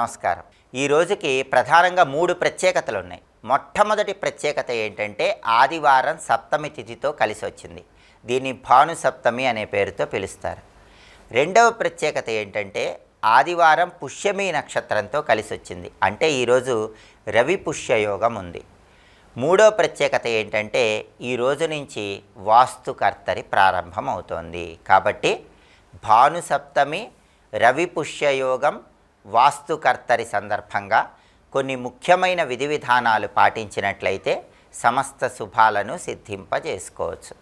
నమస్కారం. ఈ రోజుకి ప్రధానంగా మూడు ప్రత్యేకతలు ఉన్నాయి మొట్టమొదటి ప్రత్యేకత ఏంటంటే ఆదివారం సప్తమి తిథితో కలిసి వచ్చింది దీన్ని భాను సప్తమి అనే పేరుతో పిలుస్తారు. రెండవ ప్రత్యేకత ఏంటంటే ఆదివారం పుష్యమి నక్షత్రంతో కలిసి వచ్చింది అంటే ఈరోజు రవి పుష్యయోగం ఉంది. మూడో ప్రత్యేకత ఏంటంటే ఈ రోజు నుంచి వాస్తుకర్తరి ప్రారంభం అవుతోంది కాబట్టి భాను సప్తమి రవి పుష్యయోగం వాస్తుకర్తరి సందర్భంగా కొన్ని ముఖ్యమైన విధి విధానాలు పాటించినట్లయితే సమస్త శుభాలను సిద్ధింపజేసుకోవచ్చు.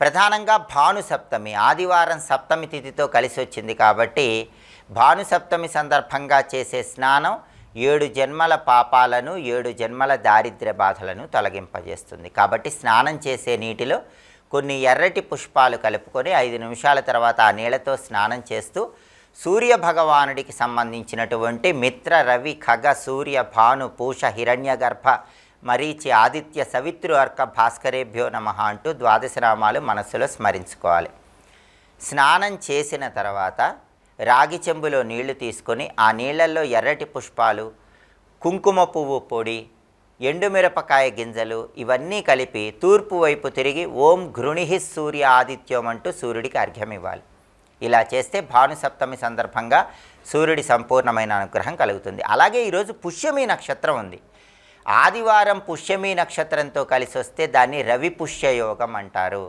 ప్రధానంగా భాను సప్తమి ఆదివారం సప్తమి తిథితో కలిసి వచ్చింది కాబట్టి భాను సప్తమి సందర్భంగా చేసే స్నానం ఏడు జన్మల పాపాలను ఏడు జన్మల దారిద్ర్య బాధలను తొలగింపజేస్తుంది. కాబట్టి స్నానం చేసే నీటిలో కొన్ని ఎర్రటి పుష్పాలు కలుపుకొని ఐదు నిమిషాల తర్వాత ఆ నీళ్ళతో స్నానం చేస్తూ సూర్య భగవానుడికి సంబంధించినటువంటి మిత్ర రవి ఖగ సూర్య భాను పూష హిరణ్యగర్భ మరీచి ఆదిత్య సవిత్రు అర్క భాస్కరేభ్యో నమ అంటూ ద్వాదశ నామాలు మనస్సులో స్మరించుకోవాలి. స్నానం చేసిన తర్వాత రాగి చెంబులో నీళ్ళు తీసుకొని ఆ నీళ్ళల్లో ఎర్రటి పుష్పాలు కుంకుమ పువ్వు పొడి ఎండుమిరపకాయ గింజలు ఇవన్నీ కలిపి తూర్పు వైపు తిరిగి ఓం ఘృణిహి సూర్య ఆదిత్యం అంటూ సూర్యుడికి అర్ఘ్యం ఇవ్వాలి ఇలా చేస్తే భానుసప్తమి సందర్భంగా సూర్యుడి సంపూర్ణమైన అనుగ్రహం కలుగుతుంది. అలాగే ఈరోజు పుష్యమి నక్షత్రం ఉంది. ఆదివారం పుష్యమి నక్షత్రంతో కలిసి వస్తే దాన్ని రవి పుష్యయోగం అంటారు.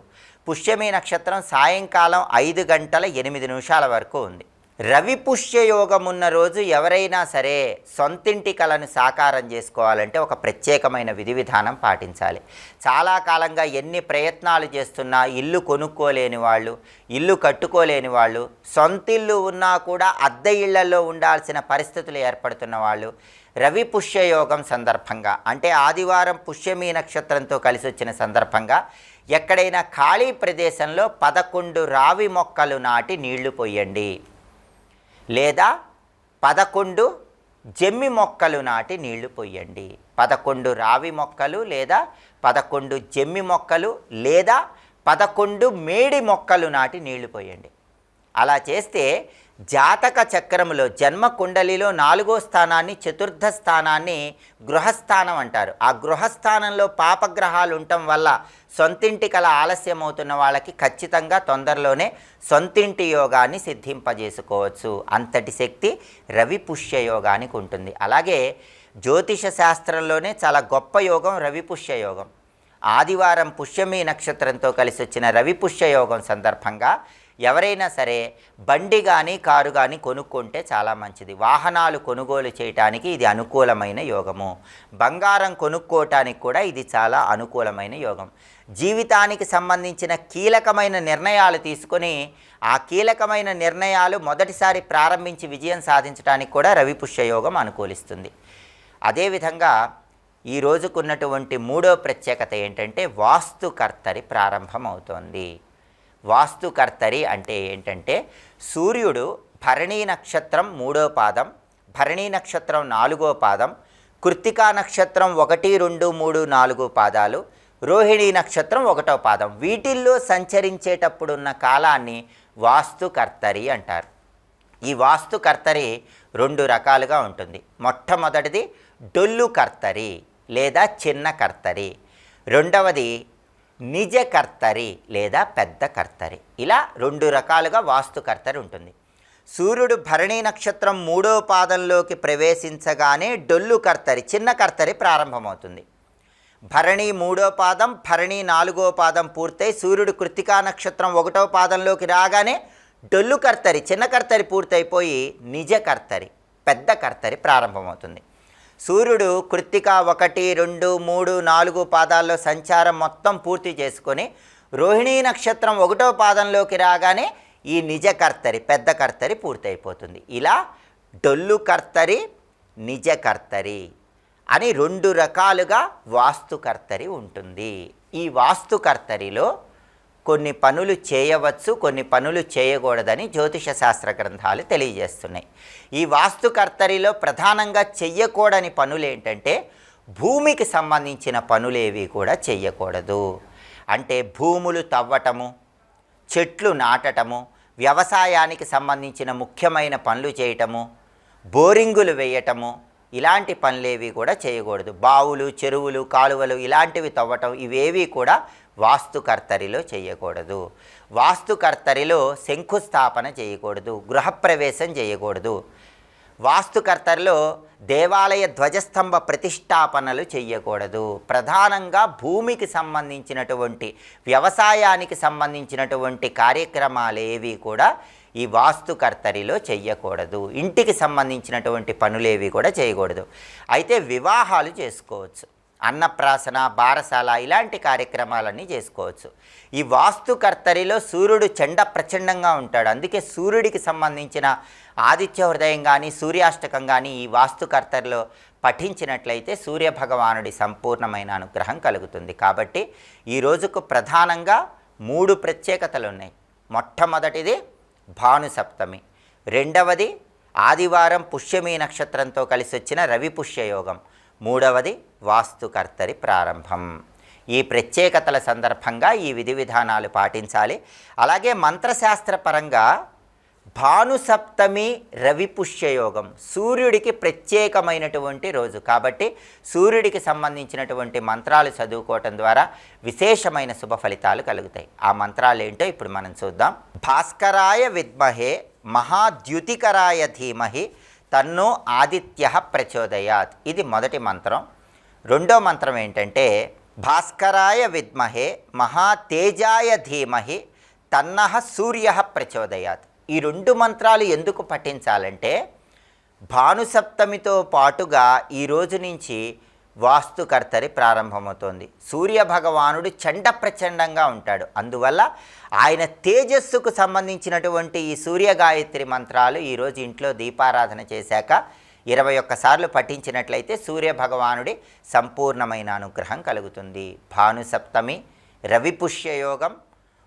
పుష్యమి నక్షత్రం సాయంకాలం ఐదు గంటల ఎనిమిది నిమిషాల వరకు ఉంది. రవి పుష్యయోగం ఉన్న రోజు ఎవరైనా సరే సొంతింటి కలను సాకారం చేసుకోవాలంటే ఒక ప్రత్యేకమైన విధి విధానం పాటించాలి. చాలా కాలంగా ఎన్ని ప్రయత్నాలు చేస్తున్నా ఇల్లు కొనుక్కోలేని వాళ్ళు ఇల్లు కట్టుకోలేని వాళ్ళు సొంతిల్లు ఉన్నా కూడా అద్దె ఇళ్ళలో ఉండాల్సిన పరిస్థితులు ఏర్పడుతున్న వాళ్ళు రవి పుష్యయోగం సందర్భంగా అంటే ఆదివారం పుష్యమీ నక్షత్రంతో కలిసి వచ్చిన సందర్భంగా ఎక్కడైనా ఖాళీ ప్రదేశంలో పదకొండు రావి మొక్కలు నాటి నీళ్ళు పోయండి. లేదా పదకొండు జమ్మి మొక్కలు నాటి నీళ్ళు పొయ్యండి పదకొండు రావి మొక్కలు లేదా పదకొండు జమ్మి మొక్కలు లేదా పదకొండు మేడి మొక్కలు నాటి నీళ్ళు పోయండి. అలా చేస్తే జాతక చక్రములో జన్మ కుండలిలో నాలుగో స్థానాన్ని చతుర్థ స్థానాన్ని గృహస్థానం అంటారు. ఆ గృహస్థానంలో పాపగ్రహాలు ఉండటం వల్ల సొంతింటి కల ఆలస్యం అవుతున్న వాళ్ళకి ఖచ్చితంగా తొందరలోనే సొంతింటి యోగాన్ని సిద్ధింపజేసుకోవచ్చు. అంతటి శక్తి రవి పుష్య యోగానికి ఉంటుంది. అలాగే జ్యోతిష శాస్త్రంలోనే చాలా గొప్ప యోగం రవి పుష్య యోగం. ఆదివారం పుష్యమి నక్షత్రంతో కలిసి వచ్చిన రవి పుష్య యోగం సందర్భంగా ఎవరైనా సరే బండి కానీ కారు కానీ కొనుక్కుంటే చాలా మంచిది. వాహనాలు కొనుగోలు చేయటానికి ఇది అనుకూలమైన యోగము. బంగారం కొనుక్కోవటానికి కూడా ఇది చాలా అనుకూలమైన యోగం. జీవితానికి సంబంధించిన కీలకమైన నిర్ణయాలు తీసుకొని ఆ కీలకమైన నిర్ణయాలు మొదటిసారి ప్రారంభించి విజయం సాధించడానికి కూడా రవి పుష్యయోగం అనుకూలిస్తుంది. అదేవిధంగా ఈ రోజుకున్నటువంటి మూడో ప్రత్యేకత ఏంటంటే వాస్తుకర్తరి ప్రారంభమవుతోంది. వాస్తుకర్తరి అంటే ఏంటంటే సూర్యుడు భరణీ నక్షత్రం మూడో పాదం భరణీ నక్షత్రం నాలుగో పాదం కృత్తికా నక్షత్రం ఒకటి రెండు మూడు నాలుగు పాదాలు రోహిణి నక్షత్రం ఒకటో పాదం. వీటిల్లో సంచరించేటప్పుడు ఉన్న కాలాన్ని వాస్తుకర్తరి అంటారు. ఈ వాస్తుకర్తరి రెండు రకాలుగా ఉంటుంది. మొట్టమొదటిది డొల్లు కర్తరి లేదా చిన్న కర్తరి రెండవది నిజ కర్తరి లేదా పెద్ద కర్తరి ఇలా రెండు రకాలుగా వాస్తుకర్తరి ఉంటుంది. సూర్యుడు భరణి నక్షత్రం మూడో పాదంలోకి ప్రవేశించగానే డొల్లు కర్తరి చిన్న కర్తరి ప్రారంభమవుతుంది. భరణి మూడో పాదం భరణి నాలుగో పాదం పూర్తయి సూర్యుడు కృతికా నక్షత్రం ఒకటో పాదంలోకి రాగానే డొల్లు కర్తరి చిన్న కర్తరి పూర్తయిపోయి నిజ కర్తరి పెద్ద కర్తరి ప్రారంభమవుతుంది. సూర్యుడు కృత్తిక ఒకటి రెండు మూడు నాలుగు పాదాల్లో సంచారం మొత్తం పూర్తి చేసుకొని రోహిణీ నక్షత్రం ఒకటో పాదంలోకి రాగానే ఈ నిజ కర్తరి పెద్ద కర్తరి పూర్తయిపోతుంది. ఇలా డొల్లు కర్తరి నిజ కర్తరి అని రెండు రకాలుగా వాస్తుకర్తరి ఉంటుంది. ఈ వాస్తుకర్తరిలో కొన్ని పనులు చేయవచ్చు కొన్ని పనులు చేయకూడదని జ్యోతిష శాస్త్ర గ్రంథాలు తెలియజేస్తున్నాయి. ఈ వాస్తుకర్తరిలో ప్రధానంగా చెయ్యకూడని పనులు ఏంటంటే భూమికి సంబంధించిన పనులేవి కూడా చెయ్యకూడదు. అంటే భూములు తవ్వటము చెట్లు నాటటము వ్యవసాయానికి సంబంధించిన ముఖ్యమైన పనులు చేయటము బోరింగులు వేయటము ఇలాంటి పనులేవి కూడా చేయకూడదు. బావులు చెరువులు కాలువలు ఇలాంటివి తవ్వటం ఇవేవి కూడా వాస్తుకర్తరిలో చేయకూడదు. వాస్తుకర్తరిలో శంకుస్థాపన చేయకూడదు. గృహప్రవేశం చేయకూడదు. వాస్తుకర్తరిలో దేవాలయ ధ్వజస్తంభ ప్రతిష్టాపనలు చేయకూడదు ప్రధానంగా భూమికి సంబంధించినటువంటి వ్యవసాయానికి సంబంధించినటువంటి కార్యక్రమాలు ఏవి కూడా ఈ వాస్తుకర్తరిలో చెయ్యకూడదు. ఇంటికి సంబంధించినటువంటి పనులేవి కూడా చేయకూడదు. అయితే వివాహాలు చేసుకోవచ్చు. అన్నప్రాసన బారసాల ఇలాంటి కార్యక్రమాలన్నీ చేసుకోవచ్చు. ఈ వాస్తుకర్తరిలో సూర్యుడు చెండ ప్రచండంగా ఉంటాడు. అందుకే సూర్యుడికి సంబంధించిన ఆదిత్య హృదయం కానీ సూర్యాష్టకం కానీ ఈ వాస్తుకర్తరిలో పఠించినట్లయితే సూర్యభగవానుడి సంపూర్ణమైన అనుగ్రహం కలుగుతుంది. కాబట్టి ఈ రోజుకు ప్రధానంగా మూడు ప్రత్యేకతలు ఉన్నాయి. మొట్టమొదటిది భానుసప్తమి. రెండవది ఆదివారం పుష్యమీ నక్షత్రంతో కలిసి వచ్చిన రవి పుష్యయోగం. మూడవది వాస్తుకర్తరి ప్రారంభం. ఈ ప్రత్యేకతల సందర్భంగా ఈ విధి విధానాలు పాటించాలి. అలాగే మంత్రశాస్త్రపరంగా భానుసప్తమి రవి పుష్యయోగం సూర్యుడికి ప్రత్యేకమైనటువంటి రోజు. కాబట్టి సూర్యుడికి సంబంధించినటువంటి మంత్రాలు చదువుకోవటం ద్వారా విశేషమైన శుభ ఫలితాలు కలుగుతాయి. ఆ మంత్రాలు ఏంటో ఇప్పుడు మనం చూద్దాం. భాస్కరాయ విద్మహే మహాద్యుతికరాయ ధీమహి తన్నో ఆదిత్య ప్రచోదయాత్. ఇది మొదటి మంత్రం. రెండో మంత్రం ఏంటంటే భాస్కరాయ విద్మహే మహాతేజాయ ధీమహి తన్నః సూర్య ప్రచోదయాత్. ఈ రెండు మంత్రాలు ఎందుకు పఠించాలంటే భానుసప్తమితో పాటుగా ఈ రోజు నుంచి వాస్తుకర్తరి ప్రారంభమవుతోంది. సూర్య భగవానుడు చండ ప్రచండంగా ఉంటాడు. అందువల్ల ఆయన తేజస్సుకు సంబంధించినటువంటి ఈ సూర్య గాయత్రి మంత్రాలు ఈరోజు ఇంట్లో దీపారాధన చేశాక ఇరవై ఒక్కసార్లు పఠించినట్లయితే సూర్య భగవానుడి సంపూర్ణమైన అనుగ్రహం కలుగుతుంది. భానుసప్తమి రవిపుష్యయోగం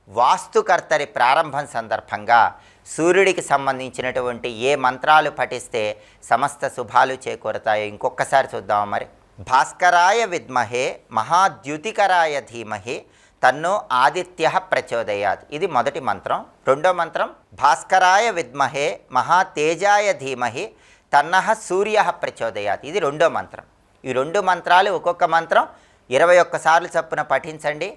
వాస్తుకర్తరి ప్రారంభం సందర్భంగా సూర్యుడికి సంబంధించినటువంటి ఏ మంత్రాలు పఠిస్తే సమస్త శుభాలు చేకూరతాయో ఇంకొకసారి చూద్దాం మరి. భాస్కరాయ విద్మహే మహాద్యుతికరాయ ధీమహి తన్నో ఆదిత్య ప్రచోదయాత్. ఇది మొదటి మంత్రం. రెండో మంత్రం భాస్కరాయ విద్మహే మహాతేజాయ ధీమహి తన్నహ సూర్య ప్రచోదయాత్. ఇది రెండో మంత్రం. ఈ రెండు మంత్రాలు ఒక్కొక్క మంత్రం. ఇరవై ఒక్కసార్లు చప్పున పఠించండి.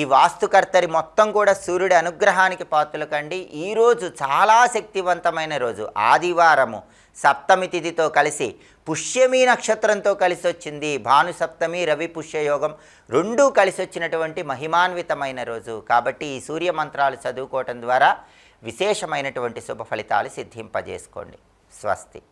ఈ వాస్తుకర్తరి మొత్తం కూడా సూర్యుడి అనుగ్రహానికి పాత్రలు కండి ఈరోజు చాలా శక్తివంతమైన రోజు. ఆదివారము సప్తమి తిథితో కలిసి పుష్యమి నక్షత్రంతో కలిసి వచ్చింది. భాను సప్తమి రవి పుష్యయోగం రెండూ కలిసి వచ్చినటువంటి మహిమాన్వితమైన రోజు. కాబట్టి ఈ సూర్య మంత్రాలు చదువుకోవటం ద్వారా విశేషమైనటువంటి శుభ ఫలితాలు సిద్ధింపజేసుకోండి. స్వస్తి.